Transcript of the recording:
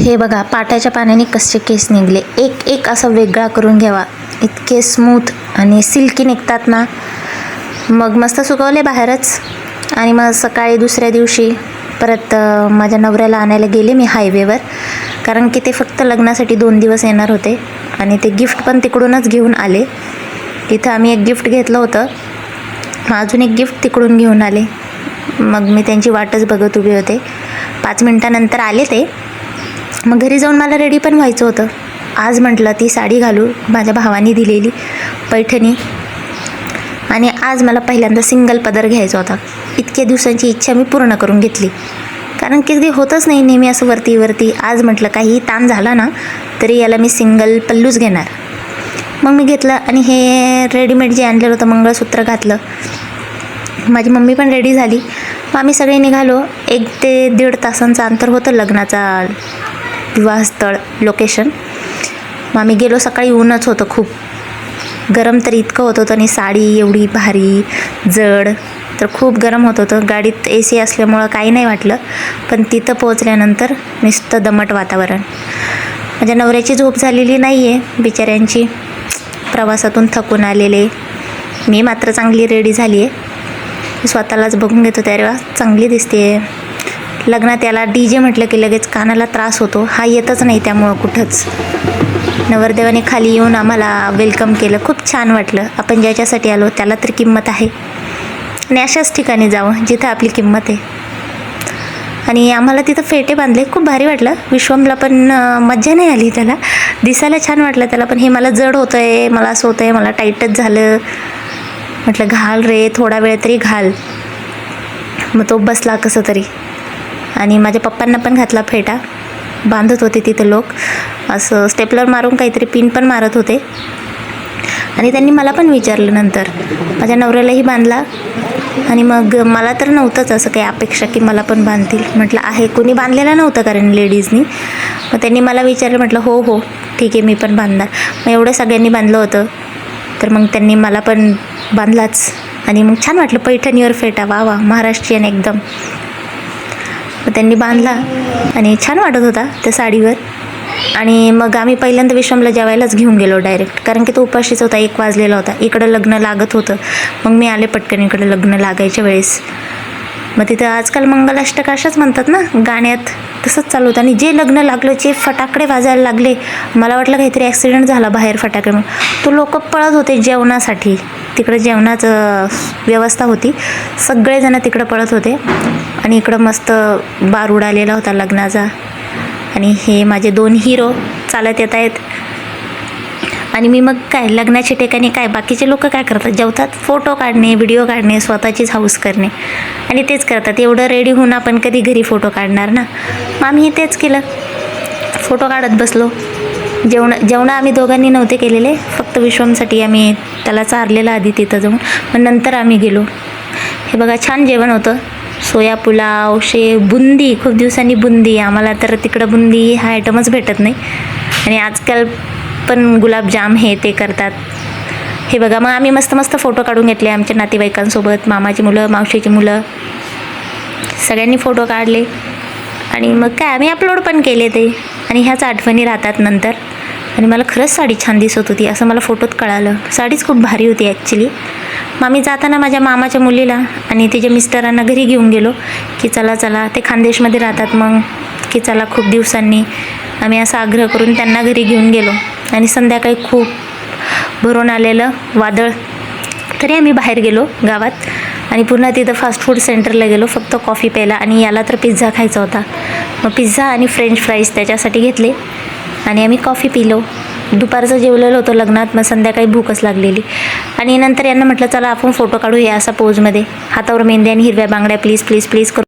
हे बघा पाट्याच्या पाण्याने कसे केस निघले. एक एक असा वेगळा करून घ्यावा. इतके स्मूथ आणि सिल्की निघतात ना. मग मस्त सुकवले बाहेरच. आणि मग सकाळी दुसऱ्या दिवशी परत माझ्या नवऱ्याला आणायला गेले मी हायवेवर. कारण की ते फक्त लग्नासाठी दोन दिवस येणार होते. आणि ते गिफ्ट पण तिकडूनच घेऊन आले. तिथं आम्ही एक गिफ्ट घेतलं होतं. मग अजून एक गिफ्ट तिकडून घेऊन आले. मग मी त्यांची वाटच बघत उभे होते. पाच मिनटानंतर आले ते. मग घरी जाऊन मला रेडी पण व्हायचं होतं. आज म्हटलं ती साडी घालू माझ्या भावानी दिलेली पैठणी. आणि आज मला पहिल्यांदा सिंगल पदर घ्यायचा होता. इतक्या दिवसांची इच्छा मी पूर्ण करून घेतली. कारण की ते होतच नाही नेहमी असं वरती वरती. आज म्हटलं काही ताण झाला ना तरी याला मी सिंगल पल्लूच घेणार. मग मी घेतलं आणि हे रेडीमेड जे आणलेलं होतं मंगळसूत्र घातलं. माझी मम्मी पण रेडी झाली. मग आम्ही सगळे निघालो. एक ते दीड तासांचं अंतर होतं लग्नाचा विवाहस्थळ लोकेशन मग आम्ही गेलो सकाळी ऊनच होतं खूप. गरम तर इतकं होत होतं आणि साडी एवढी भारी जड तर खूप गरम होत होतं. गाडीत ए सी असल्यामुळं काही नाही वाटलं पण तिथं पोहोचल्यानंतर नुसतं दमट वातावरण. माझ्या नवऱ्याची झोप झालेली नाही आहे बिचाऱ्यांची. प्रवासातून थकून आलेले. मी मात्र चांगली रेडी झाली आहे स्वतःलाच बघून घेतो त्या वा चांगली दिसते आहे लग्नात याला डी जे म्हटलं की लगेच कानाला त्रास होतो. हा येतच नाही त्यामुळं कुठंच. नवरदेवाने खाली येऊन आम्हाला वेलकम केलं. खूप छान वाटलं. आपण ज्याच्यासाठी आलो त्याला तर किंमत आहे. आणि अशाच ठिकाणी जावं जिथं आपली किंमत आहे. आणि आम्हाला तिथं फेटे बांधले. खूप भारी वाटलं. विश्वमला पण मज्जा नाही आली त्याला. दिसायला छान वाटलं त्याला पण हे मला जड होतं आहे मला असं होतं आहे मला टाईटच झालं. म्हटलं घाल रे थोडा वेळ तरी घाल. मग तो बसला कसं तरी. आणि माझ्या पप्पांना पण घातला फेटा. बांधत होते तिथे लोक. असं स्टेपलर मारून काहीतरी पिन पण मारत होते. आणि त्यांनी मला पण विचारलं नंतर. माझ्या नवऱ्यालाही बांधला. आणि मग मला तर नव्हतंच असं काही अपेक्षा की मला पण बांधतील. म्हटलं आहे कोणी बांधलेलं नव्हतं कारण लेडीजनी. मग त्यांनी मला विचारलं म्हटलं हो हो ठीक आहे मी पण बांधणार. मग एवढं सगळ्यांनी बांधलं होतं. तर मग त्यांनी मला पण बांधलाच. आणि मग छान वाटलं पैठणीवर फेटा. वा वा महाराष्ट्रीयन एकदम. मग त्यांनी बांधला आणि छान वाटत होता त्या साडीवर. आणि मग आम्ही पहिल्यांदा विश्रमला जेवायलाच घेऊन गेलो डायरेक्ट कारण की तो उपाशीच होता एक वाजलेला होता. इकडं लग्न लागत होतं. मग मी आले पटकन इकडं लग्न लागायच्या वेळेस. मग तिथं आजकाल मंगलाष्टक अशाच म्हणतात ना गाण्यात. तसंच चालू होतं. आणि जे लग्न लागलं जे फटाकडे वाजायला लागले मला वाटलं काहीतरी ॲक्सिडेंट झाला बाहेर फटाकडे म्हणून. तो लोक पळत होते जेवणासाठी. तिकडं जेवणाचं व्यवस्था होती. सगळेजण तिकडं पळत होते. आणि इकडं मस्त बार उडालेला होता लग्नाचा. आणि हे माझे दोन हिरो चालत येत आहेत. आणि मी मग काय लग्नाच्या ठिकाणी काय बाकीचे लोक काय करतात? जेवतात फोटो काढणे व्हिडिओ काढणे स्वतःचीच हाऊस करणे. आणि तेच करतात. एवढं रेडी होऊन आपण कधी घरी फोटो काढणार ना? मग आम्ही तेच केलं. फोटो काढत बसलो. जेवण जेवणं आम्ही दोघांनी नव्हते केलेले. फक्त विश्वमसाठी आम्ही त्याला चारलेलं आधी तिथं जाऊन. मग नंतर आम्ही गेलो. हे बघा छान जेवण होतं. सोया पुलाव शेव बुंदी. खूप दिवसांनी बुंदी. आम्हाला तर तिकडं बुंदी हा आयटमच भेटत नाही. आणि आजकाल पण गुलाबजाम हे ते करतात. हे बघा मग आम्ही मस्त मस्त फोटो काढून घेतले आमच्या नातेवाईकांसोबत मामाची मुलं मावशीची मुलं. सगळ्यांनी फोटो काढले. आणि मग काय आम्ही अपलोड पण केले ते. आणि ह्याच आठवणी राहतात नंतर. आणि मला खरंच साडी छान दिसत होती असं मला फोटोत कळालं. साडीच खूप भारी होती ॲक्च्युली मग आम्ही जाताना माझ्या मामाच्या मुलीला आणि तिच्या मिस्टरांना घरी घेऊन गेलो की चला चला ते खानदेशमध्ये राहतात मग की चला खूप दिवसांनी. आम्ही असा आग्रह करून त्यांना घरी घेऊन गेलो. आणि संध्याकाळी खूप भरून आलेलं वादळ. तरी आम्ही बाहेर गेलो गावात आणि पुन्हा तिथं फास्ट फूड सेंटरला गेलो फक्त कॉफी प्यायला. आणि याला तर पिझ्झा खायचा होता. मग पिझ्झा आणि फ्रेंच फ्राईज त्याच्यासाठी घेतले आणि आम्ही कॉफी पिलो. दुपारचं जेवलेलं होतं लग्नात मग संध्याकाळी भूकच लागलेली. आणि नंतर यांना म्हटलं चला आपण फोटो काढू या असा पोजमध्ये हातावर मेहंदी आणि हिरव्या बांगड्या प्लीज प्लीज प्लीज करू